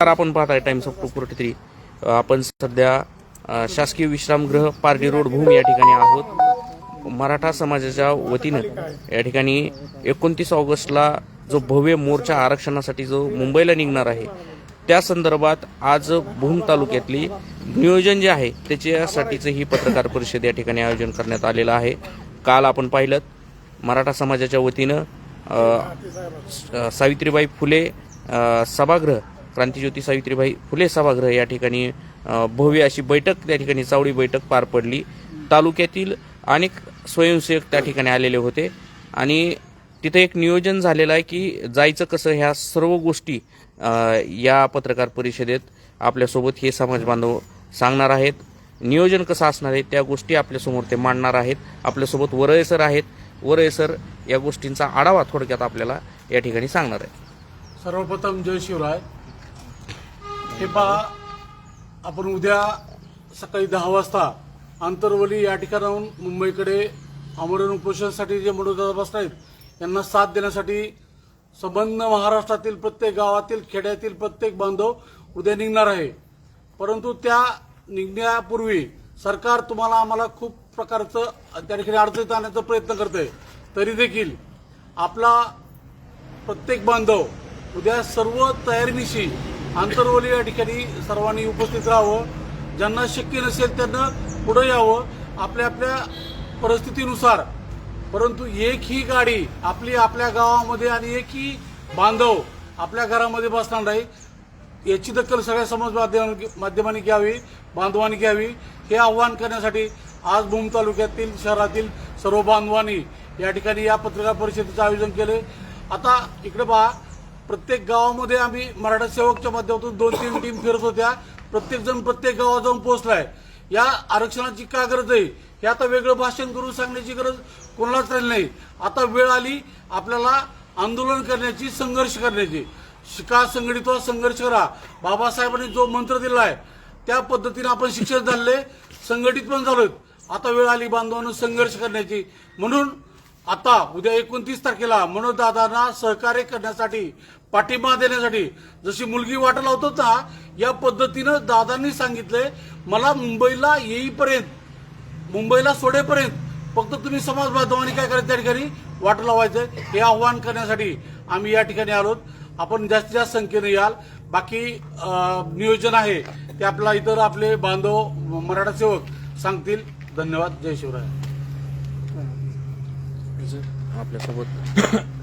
नमस्कार आपण पाहताय times of two forty three आपण सध्या शासकीय विश्रामगृह पारडी रोड भूम या ठिकाणी आहोत. मराठा समाजाच्या वतीनं या ठिकाणी एकोणतीस ऑगस्टला जो भव्य मोर्चा आरक्षणासाठी जो मुंबईला निघणार आहे त्या संदर्भात आज भूम तालुक्यातली नियोजन जे आहे त्याच्यासाठीचं ही पत्रकार परिषद या ठिकाणी आयोजन करण्यात आलेलं आहे. काल आपण पाहिलं मराठा समाजाच्या वतीनं सावित्रीबाई फुले सभागृह क्रांतीज्योती सावित्रीबाई फुले सभागृह या ठिकाणी भव्य अशी बैठक त्या ठिकाणी चावडी बैठक पार पडली. तालुक्यातील अनेक स्वयंसेवक त्या ठिकाणी आलेले होते. आणि तिथे एक नियोजन झालेलं आहे की जायचं कसं ह्या सर्व गोष्टी या पत्रकार परिषदेत आपल्यासोबत हे समाज बांधव सांगणार आहेत. नियोजन कसं असणार आहे त्या गोष्टी आपल्यासमोर ते मांडणार आहेत. आपल्यासोबत वरळे सर आहेत. वरळे सर या गोष्टींचा आढावा थोडक्यात आपल्याला या ठिकाणी सांगणार आहे सर्वप्रथम जय शिवराय. हे पहा आपण उद्या सकाळी दहा वाजता आंतरवली या ठिकाणाहून मुंबईकडे आमरण उपोषणासाठी जे मनोदादा बसत आहेत यांना साथ देण्यासाठी संबंध महाराष्ट्रातील प्रत्येक गावातील खेड्यातील प्रत्येक बांधव उद्या निघणार आहे. परंतु त्या निघण्यापूर्वी सरकार तुम्हाला आम्हाला खूप प्रकारचं त्या ठिकाणी अडचणीत आणण्याचा प्रयत्न करतंय. तरी देखील आपला प्रत्येक बांधव उद्या सर्व तयारीनिशी आंतरवली या ठिकाणी सर्वांनी उपस्थित राहावं. ज्यांना शक्य नसेल त्यांना पुढं यावं. आपल्या आपल्या परिस्थितीनुसार. परंतु एक ही गाडी आपली आपल्या गावामध्ये आणि एक ही बांधव आपल्या घरामध्ये बसणार नाही. याची दखल सगळ्या समाज माध्यमांनी माध्यमांनी घ्यावी बांधवांनी घ्यावी. हे आव्हान करण्यासाठी आज भूम तालुक्यातील शहरातील सर्व बांधवांनी या ठिकाणी या पत्रकार परिषदेचं आयोजन केले. आता इकडे पहा. प्रत्येक गावामध्ये आम्ही मराठा सेवकच्या माध्यमातून दोन तीन टीम फिरत होत्या. प्रत्येक जण प्रत्येक गावात जाऊन पोहोचलाय. या आरक्षणाची का गरज आहे? हे आता वेगळं भाषण करून सांगण्याची गरज कोणालाच राहिली नाही. आता वेळ आली आपल्याला आंदोलन करण्याची संघर्ष करण्याची. शिका संघटित व्हा, संघर्ष करा. बाबासाहेबांनी जो मंत्र दिलाय त्या पद्धतीने आपण शिक्षण झाले संघटित पण झालोत. आता वेळ आली बांधवांनो संघर्ष करण्याची. म्हणून आता उद्या एकोणतीस तारखेला मनोजदादांना सहकार्य करण्यासाठी पाठिंबा देण्यासाठी. जशी मुलगी वाट लावतो ना या पद्धतीनं दादांनी सांगितलंय मला मुंबईला येईपर्यंत मुंबईला सोडेपर्यंत फक्त तुम्ही समाज बांधवांनी काय करायचं त्या ठिकाणी वाट लावायचं हे आव्हान करण्यासाठी आम्ही या ठिकाणी आलो आपण जास्तीत जास्त संख्येने याल. बाकी नियोजन आहे ते आपला इतर आपले बांधव मराठा सेवक सांगतील. धन्यवाद. जय शिवराय. आपल्यासोबत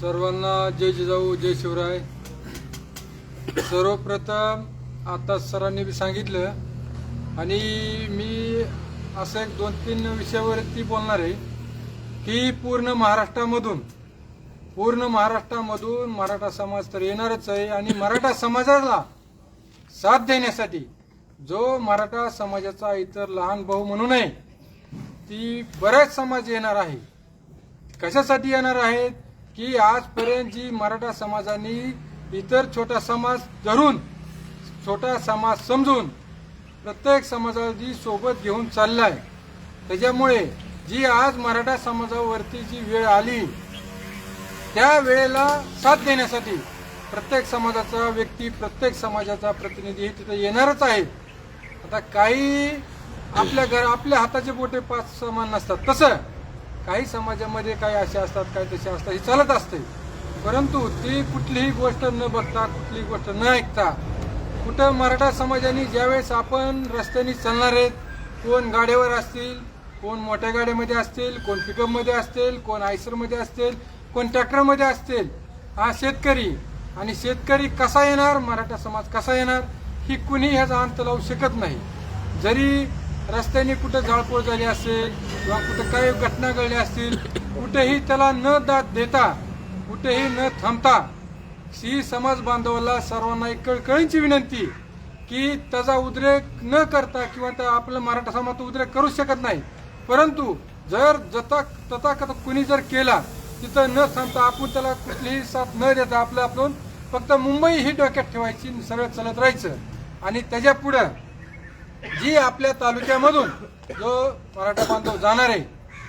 सर्वांना जय जिजाऊ जय शिवराय. सर्वप्रथम आता सरांनी बी सांगितलं आणि मी असं एक दोन तीन विषयावरती बोलणार आहे की पूर्ण महाराष्ट्रामधून पूर्ण महाराष्ट्रामधून मराठा समाज तर येणारच आहे आणि मराठा समाजाला साथ देण्यासाठी जो मराठा समाजाचा इतर लहान भाऊ म्हणून आहे ती बऱ्याच समाज येणार आहे. कशासाठी येणार आहेत की आजपर्यंत जी मराठा समाजाने इतर छोटा समाज धरून छोटा समाज समजून प्रत्येक समाजाला जी सोबत घेऊन चाललाय त्याच्यामुळे जी आज मराठा समाजावरती जी वेळ आली त्या वेळेला साथ देण्यासाठी प्रत्येक समाजाचा व्यक्ती प्रत्येक समाजाचा प्रतिनिधी हे तिथे येणारच आहे. आता काही आपल्या घर आपल्या हाताचे बोटे पाच समान नसतात. तसं काही समाजामध्ये काही असे असतात काही तसे असतात हे चालत असते. परंतु ती कुठलीही गोष्ट न बघता कुठलीही गोष्ट न ऐकता कुठं मराठा समाजाने ज्यावेळेस आपण रस्त्याने चालणार आहेत कोण गाड्यावर असतील कोण मोठ्या गाड्यामध्ये असतील कोण पिकअपमध्ये असतील कोण आयसरमध्ये असतील कोण ट्रॅक्टरमध्ये असतील हा शेतकरी आणि शेतकरी कसा येणार मराठा समाज कसा येणार ही कुणी ह्याचा अंत लावू शकत नाही. जरी रस्त्याने कुठं जाळपोळ झाली असेल किंवा कुठं काही घटना घडल्या असतील कुठेही त्याला न दाद देता कुठेही न थांबता ही समाज बांधवाला सर्वांना एक कळकळीची विनंती की त्याचा उद्रेक न करता किंवा त्या आपलं मराठा समाज उद्रेक करू शकत नाही. परंतु जर जता तथाकथ कुणी जर केला तिथं न थांबता आपण त्याला कुठलीही साथ न देता आपलं आपण फक्त मुंबई ही डोक्यात ठेवायची सरळ चालत राहायचं. आणि त्याच्या पुढं जी आपल्या तालुक्यामधून जो मराठा बांधव जाणार आहे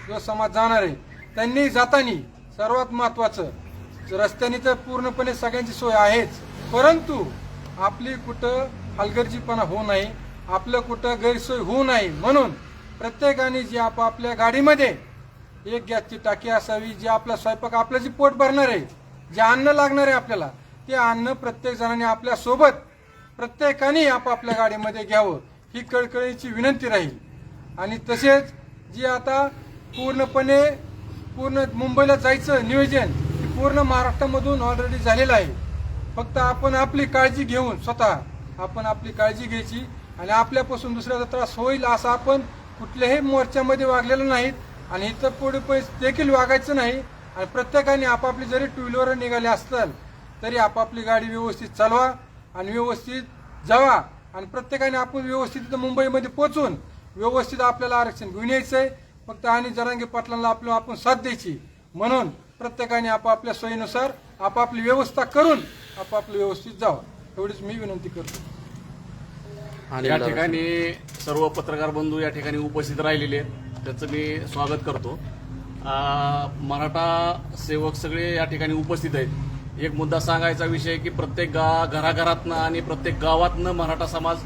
जो समाज जाणार आहे त्यांनी जातानी सर्वात महत्वाचं रस्त्याने तर पूर्णपणे सगळ्यांची सोय आहेच परंतु आपली कुठं हलगर्जीपणा होऊ नये आपलं कुठं गैरसोय होऊ नये म्हणून प्रत्येकाने जी आपापल्या गाडीमध्ये एक गॅसची टाकी असावी जी आपला स्वयंपाक आपलं जी पोट भरणार आहे जे अन्न लागणार आहे आपल्याला ते अन्न प्रत्येक जणांनी आपल्यासोबत प्रत्येकाने आपापल्या गाडीमध्ये घ्यावं. ही कळकळीची विनंती राहील. आणि तसेच जी आता पूर्णपणे पूर्ण मुंबईला जायचं नियोजन हे पूर्ण महाराष्ट्रामधून ऑलरेडी झालेलं आहे. फक्त आपण आपली काळजी घेऊन स्वतः आपण आपली काळजी घ्यायची आणि आपल्यापासून दुसऱ्याचा त्रास होईल असं आपण कुठल्याही मोर्चामध्ये वागलेलं नाहीत. आणि इथं पुढे पैसे देखील वागायचं नाही. आणि प्रत्येकाने आपापली जरी टू व्हीलर निघाले असताल तरी आपापली गाडी व्यवस्थित चालवा आणि व्यवस्थित जावा. आणि प्रत्येकाने आपण व्यवस्थित इथं मुंबईमध्ये पोहोचून व्यवस्थित आपल्याला आरक्षण घेऊन यायचं आहे फक्त आणि जरांगी पाटलांना आपलं आपण साथ द्यायची. म्हणून प्रत्येकाने आपापल्या सोयीनुसार आपापली व्यवस्था करून आपापलं व्यवस्थित जावं. एवढीच मी विनंती करतो. आणि या ठिकाणी सर्व पत्रकार बंधू या ठिकाणी उपस्थित राहिलेले आहेत. त्याचं मी स्वागत करतो. मराठा सेवक सगळे या ठिकाणी उपस्थित आहेत. एक मुद्दा सांगायचा विषय की प्रत्येक गा घराघरातनं आणि प्रत्येक गावातनं मराठा समाज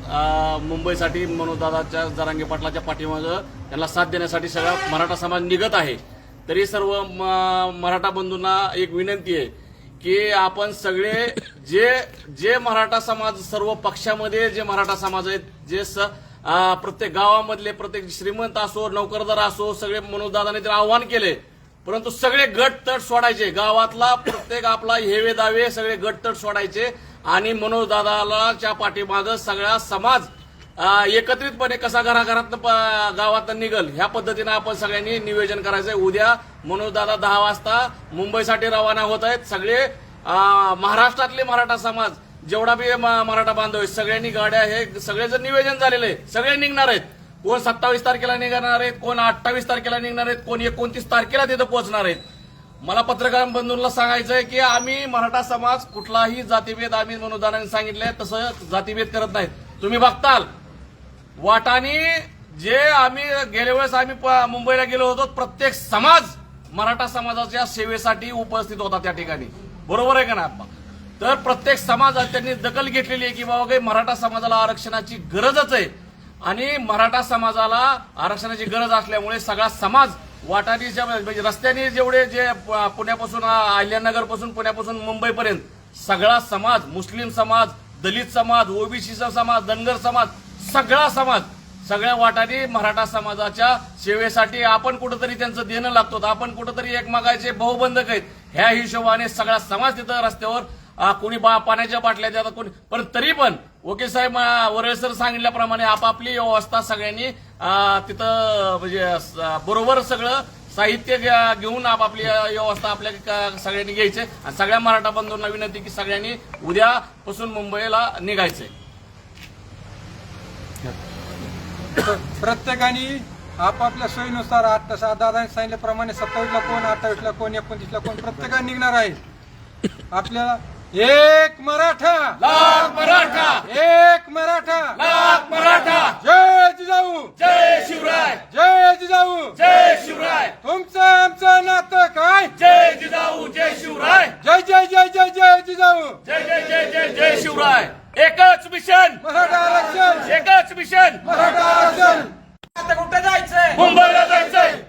मुंबईसाठी मनोजदादाच्या जरांगे पाटलाच्या पाठीमागं त्यांना साथ देण्यासाठी सगळा मराठा समाज निघत आहे. तरी सर्व म- मराठा बंधूंना एक विनंती आहे की आपण सगळे जे जे मराठा समाज सर्व पक्षामध्ये जे मराठा समाज आहेत जे स प्रत्येक गावामधले प्रत्येक श्रीमंत असो नोकरदार असो सगळे मनोजदादाने त्याला आव्हान केले परंतु सगळे गट तट सोडायचे. गावातला प्रत्येक आपला हेवे दावे सगळे गटतट सोडायचे आणि मनोजदादाला पाठीमागं सगळा समाज एकत्रितपणे कसा घराघरात गावात निघल ह्या पद्धतीनं आपण सगळ्यांनी नियोजन करायचंय. उद्या मनोजदादा दहा वाजता मुंबईसाठी रवाना होत आहेत. सगळे महाराष्ट्रातले मराठा समाज जेवढा बी मराठा बांधव आहे सगळ्यांनी गाड्या हे सगळ्याचं नियोजन झालेलं आहे. सगळे निघणार आहेत. कोण सत्तावीस तारखेला निघणार आहेत कोण अठ्ठावीस तारखेला निघणार आहेत कोण एकोणतीस तारखेला तिथं पोहोचणार आहेत. मला पत्रकार बंधूंना सांगायचं आहे की आम्ही मराठा समाज कुठलाही जातीभेद आम्ही मनोदानाने सांगितले तसं जातीभेद करत नाहीत. तुम्ही बघताल वाटाने जे आम्ही गेल्या वेळेस आम्ही प- मुंबईला गेलो होतो प्रत्येक समाज मराठा समाजाच्या सेवेसाठी उपस्थित होता त्या ठिकाणी. बरोबर आहे का ना तर प्रत्येक समाज त्यांनी दखल घेतलेली आहे की बाबा काही मराठा समाजाला आरक्षणाची गरजच आहे. आणि मराठा समाजाला आरक्षणाची गरज असल्यामुळे सगळा समाज वाटाणीच्या म्हणजे रस्त्याने जेवढे जे पुण्यापासून अहिल्यानगरपासून पुण्यापासून मुंबईपर्यंत सगळा समाज मुस्लिम समाज दलित समाज ओबीसीचा समाज धनगर समाज सगळा समाज सगळ्या वाटाने मराठा समाजाच्या सेवेसाठी आपण कुठंतरी त्यांचं देणं लागतो. तर आपण कुठंतरी एकमेकाचे बहुबंधक आहेत. ह्या हिशोबाने सगळा समाज तिथं रस्त्यावर कोणी बा पाण्याच्या बाटल्या देतात कोणी पण तरी पण ओके साहेब वरळसर सांगितल्याप्रमाणे आपापली व्यवस्था सगळ्यांनी तिथं म्हणजे बरोबर सगळं साहित्य घेऊन आपापली व्यवस्था आपल्या सगळ्यांनी घ्यायचे. आणि सगळ्या मराठा बंधूंना विनंती की सगळ्यांनी उद्यापासून मुंबईला निघायचंय प्रत्येकाने आपापल्या सोयीनुसार आठ सा- दादाने सांगितल्याप्रमाणे सत्तावीसला कोण अठ्ठावीसला कोण एकोणतीसला कोण प्रत्येकाने निघणार आहे. आपल्याला एक मराठा. लाख मराठा. एक मराठा. लाख मराठा. जय जिजाऊ. जय शिवराय. जय जिजाऊ. जय शिवराय. तुमचं आमचं नातं काय? जय जिजाऊ जय शिवराय. जय जय जय जय जय जिजाऊ. जय जय जय जय जय शिवराय. एकच मिशन. मराठा आरक्षण. एकच मिशन. मराठा आरक्षण. आता कुठे जायचंय? मुंबईला जायचंय.